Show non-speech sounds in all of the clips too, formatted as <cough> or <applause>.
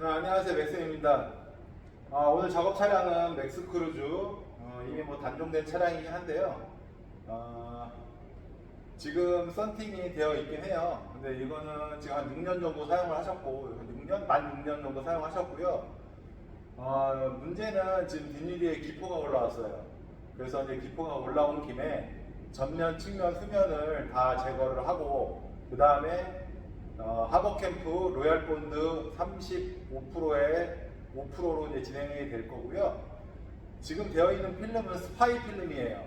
자, 안녕하세요. 맥스입니다. 아, 오늘 작업 차량은 맥스 크루즈. 어, 이미 뭐 단종된 차량이긴 한데요. 아, 지금 썬팅이 되어 있긴 해요. 근데 이거는 지금 한 6년 정도 사용을 하셨고, 6년? 만 6년 정도 사용하셨고요. 어, 문제는 지금 뒷유리에 기포가 올라왔어요. 그래서 이제 기포가 올라온 김에 전면, 측면, 후면을 다 제거를 하고, 그 다음에 어, 하버캠프 로얄 본드 35%에 5%로 이제 진행이 될 거고요. 지금 되어 있는 필름은 스파이 필름이에요.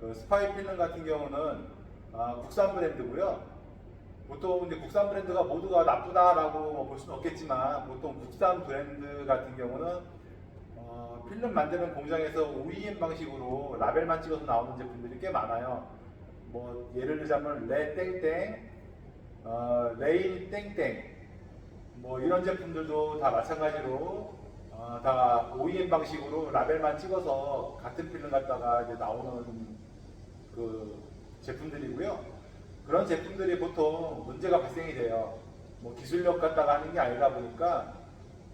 그 스파이 필름 같은 경우는 아, 국산 브랜드고요. 보통 이제 국산 브랜드가 모두가 나쁘다라고 뭐볼 수는 없겠지만 보통 국산 브랜드 같은 경우는 어, 필름 만드는 공장에서 OEM 방식으로 라벨만 찍어서 나오는 제품들이 꽤 많아요. 뭐 예를 들자면 레 땡땡, 어, 레인 땡땡, 뭐 이런 제품들도 다 마찬가지로 어, 다 OEM 방식으로 라벨만 찍어서 같은 필름 갖다가 이제 나오는 그 제품들이고요. 그런 제품들이 보통 문제가 발생이 돼요. 뭐 기술력 갖다가 하는 게 아니다 보니까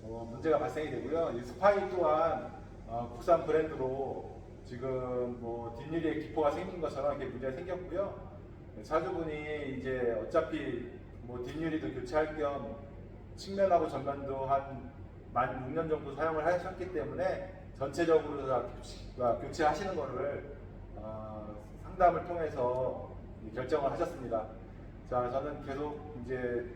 어, 문제가 발생이 되고요. 이 스파이 또한 어, 국산 브랜드로 지금 뭐 뒷유리에 기포가 생긴 것처럼 이렇게 문제가 생겼고요. 차주분이 이제 어차피 뭐 뒷유리도 교체할 겸 측면하고 전면도 한 만 6년 정도 사용을 하셨기 때문에 전체적으로 다 교체, 아, 교체 하시는 거를 어, 상담을 통해서 결정을 하셨습니다. 자, 저는 계속 이제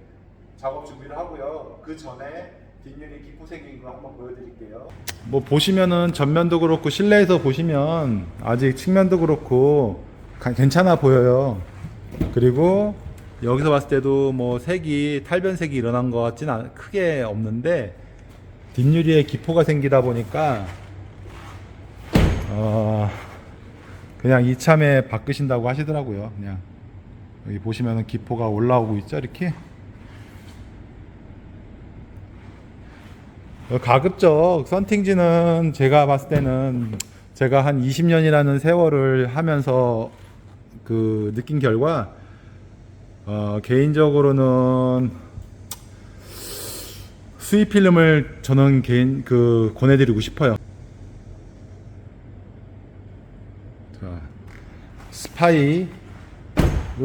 작업 준비를 하고요. 그 전에 뒷유리 기포 생긴 거 한번 보여드릴게요. 뭐 보시면은 전면도 그렇고 실내에서 보시면 아직 측면도 그렇고 가- 괜찮아 보여요. 그리고 여기서 봤을 때도 뭐 색이 탈변색이 일어난 것 같진 않, 크게 없는데 뒷유리에 기포가 생기다 보니까 어 그냥 이참에 바꾸신다고 하시더라고요. 그냥 여기 보시면은 기포가 올라오고 있죠, 이렇게. 어, 가급적 썬팅지는 제가 봤을 때는 제가 한 20년이라는 세월을 하면서 그 느낀 결과 어, 개인적으로는 수입 필름을 저는 개인 그 권해드리고 싶어요. 자, 스파이로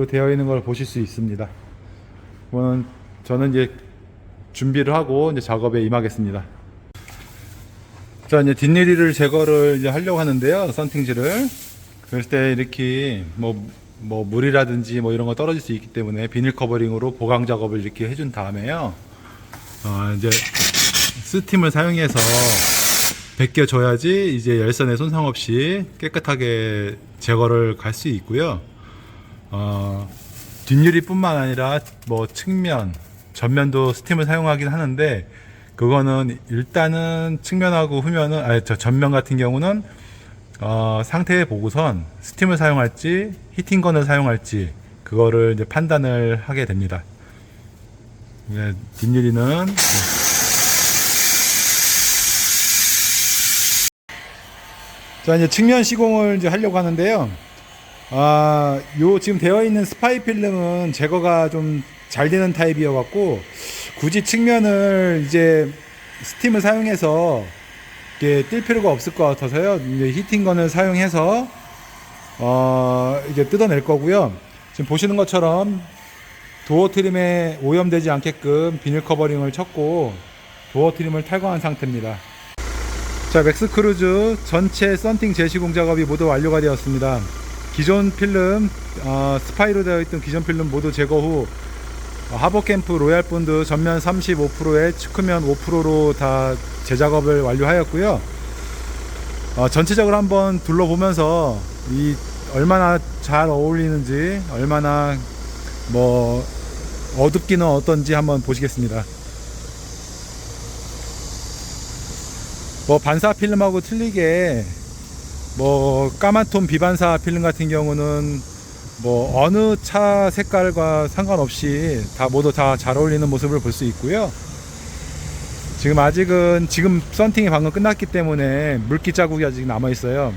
되어 있는 걸 보실 수 있습니다. 그러면 저는 이제 준비를 하고 이제 작업에 임하겠습니다. 자, 이제 뒷유리를 제거를 이제 하려고 하는데요. 썬팅지를. 그럴 때 이렇게 뭐, 뭐 물이라든지 뭐 이런 거 떨어질 수 있기 때문에 비닐 커버링으로 보강 작업을 이렇게 해준 다음에요. 어, 이제 스팀을 사용해서 벗겨줘야지 이제 열선에 손상 없이 깨끗하게 제거를 갈 수 있고요. 어, 뒷유리뿐만 아니라 뭐 측면, 전면도 스팀을 사용하긴 하는데 그거는 일단은 측면하고 후면은 아니 저 전면 같은 경우는 어, 상태 보고선 스팀을 사용할지 히팅건을 사용할지 그거를 이제 판단을 하게 됩니다. 네, 뒷유리는 네. 자 이제 측면 시공을 이제 하려고 하는데요. 아, 요 지금 되어 있는 스파이 필름은 제거가 좀 잘 되는 타입이어 갖고 굳이 측면을 이제 스팀을 사용해서 이게 뛸 필요가 없을 것 같아서요. 이제 히팅건을 사용해서 어, 이게 뜯어낼 거고요. 지금 보시는 것처럼 도어 트림에 오염되지 않게끔 비닐 커버링을 쳤고 도어 트림을 탈거한 상태입니다. 자, 맥스 크루즈 전체 썬팅 재시공 작업이 모두 완료가 되었습니다. 기존 필름, 어, 스파이로 되어 있던 기존 필름 모두 제거 후 어, 하버캠프 로얄 본드 전면 35%에 측면 5%로 다 재작업을 완료하였고요. 어, 전체적으로 한번 둘러보면서 이 얼마나 잘 어울리는지 얼마나 뭐 어둡기는 어떤지 한번 보시겠습니다. 뭐 반사 필름하고 틀리게 뭐 까만 톤 비반사 필름 같은 경우는 뭐 어느 차 색깔과 상관없이 다 모두 다 잘 어울리는 모습을 볼 수 있고요. 지금 아직은 지금 썬팅이 방금 끝났기 때문에 물기 자국이 아직 남아 있어요.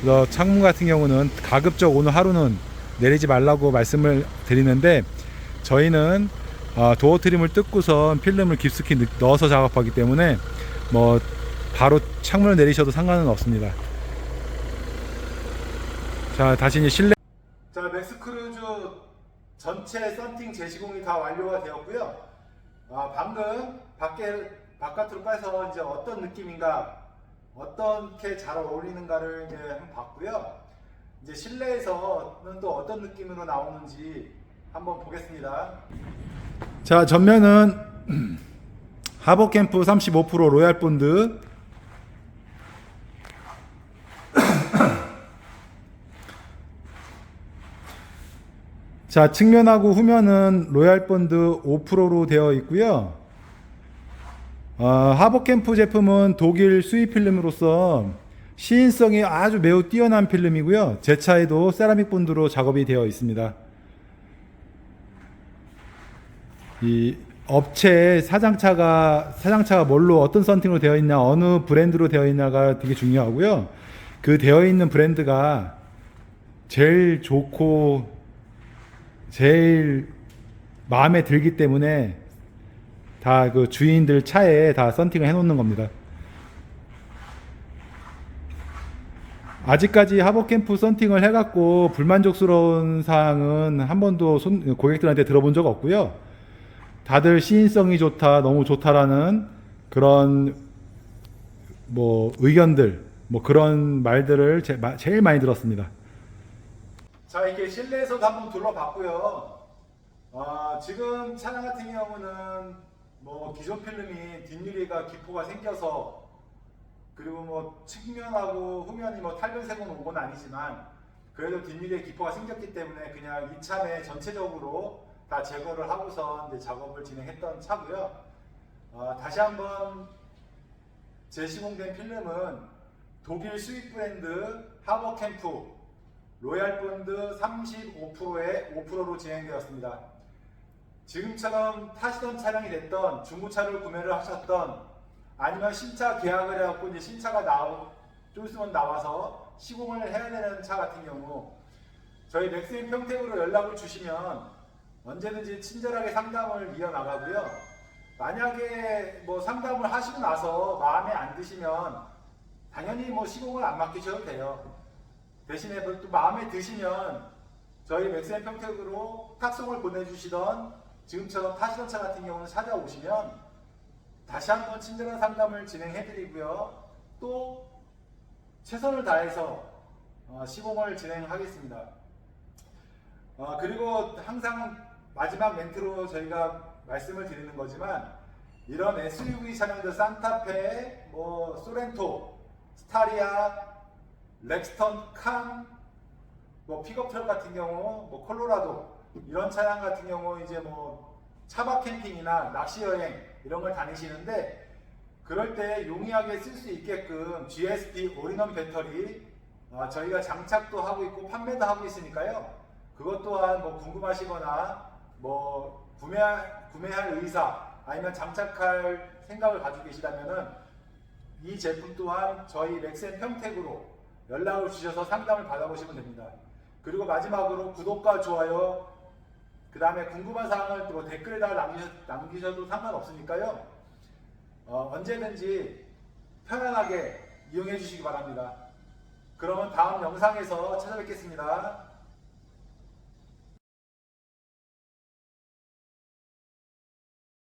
그래서 창문 같은 경우는 가급적 오늘 하루는 내리지 말라고 말씀을 드리는데 저희는 아, 도어 트림을 뜯고선 필름을 깊숙이 넣- 넣어서 작업하기 때문에 뭐 바로 창문을 내리셔도 상관은 없습니다. 자 다시 이제 실내 전체 썬팅 재시공이 다 완료가 되었고요. 아, 방금 밖에 바깥으로 빼서 이제 어떤 느낌인가, 어떻게 잘 어울리는가를 이제 한번 봤고요. 이제 실내에서는 또 어떤 느낌으로 나오는지 한번 보겠습니다. 자 전면은 <clears throat> 하버캠프 35% 로얄 본드 자 측면하고 후면은 로얄 본드 5%로 되어 있고요. 어, 하버캠프 제품은 독일 수입 필름으로서 시인성이 아주 매우 뛰어난 필름이고요. 제 차에도 세라믹 본드로 작업이 되어 있습니다. 이 업체의 사장차가 사장차가 뭘로 어떤 썬팅으로 되어 있냐 어느 브랜드로 되어 있냐가 되게 중요하고요. 그 되어 있는 브랜드가 제일 좋고 제일 마음에 들기 때문에 다 그 주인들 차에 다 썬팅을 해놓는 겁니다. 아직까지 하버캠프 썬팅을 해갖고 불만족스러운 사항은 한 번도 손- 고객들한테 들어본 적 없고요. 다들 시인성이 좋다, 너무 좋다라는 그런 뭐 의견들, 뭐 그런 말들을 제, 마- 제일 많이 들었습니다. 자, 이렇게 실내에서도 한번 둘러봤고요. 아, 지금 차량 같은 경우는 뭐 기존 필름이 뒷유리가 기포가 생겨서 그리고 뭐 측면하고 후면이 뭐 탈변색은 온 건 아니지만 그래도 뒷유리에 기포가 생겼기 때문에 그냥 이참에 전체적으로 다 제거를 하고서 이제 작업을 진행했던 차고요. 아, 다시 한번 재시공된 필름은 독일 수입 브랜드 하버캠프 로얄 본드 35%에 5%로 진행되었습니다. 지금처럼 타시던 차량이 됐던 중고차를 구매를 하셨던 아니면 신차 계약을 해갖고 이제 신차가 나오 좀 있으면 나와서 시공을 해야 되는 차 같은 경우 저희 맥스인 평택으로 연락을 주시면 언제든지 친절하게 상담을 이어나가고요. 만약에 뭐 상담을 하시고 나서 마음에 안 드시면 당연히 뭐 시공을 안 맡기셔도 돼요. 대신에 뭐또 마음에 드시면 저희 맥스앤 평택으로 탁송을 보내주시던 지금처럼 타시던 차 같은 경우는 찾아오시면 다시 한번 친절한 상담을 진행해드리고요. 또 최선을 다해서 어, 시공을 진행하겠습니다. 어, 그리고 항상 마지막 멘트로 저희가 말씀을 드리는 거지만 이런 SUV 차량들 산타페, 뭐 소렌토, 스타리아, 렉스턴, 칸, 뭐 픽업 트럭 같은 경우, 뭐 콜로라도 이런 차량 같은 경우 이제 뭐 차박 캠핑이나 낚시 여행 이런 걸 다니시는데 그럴 때 용이하게 쓸 수 있게끔 GSP 올인원 배터리 어, 저희가 장착도 하고 있고 판매도 하고 있으니까요. 그것 또한 뭐 궁금하시거나 뭐 구매할, 구매할 의사 아니면 장착할 생각을 가지고 계시다면은 이 제품 또한 저희 맥센 평택으로 연락을 주셔서 상담을 받아보시면 됩니다. 그리고 마지막으로 구독과 좋아요, 그 다음에 궁금한 사항을 또 댓글에다 남기셔, 남기셔 도 상관없으니까요. 어, 언제든지 편안하게 이용해 주시기 바랍니다. 그러면 다음 영상에서 찾아뵙겠습니다.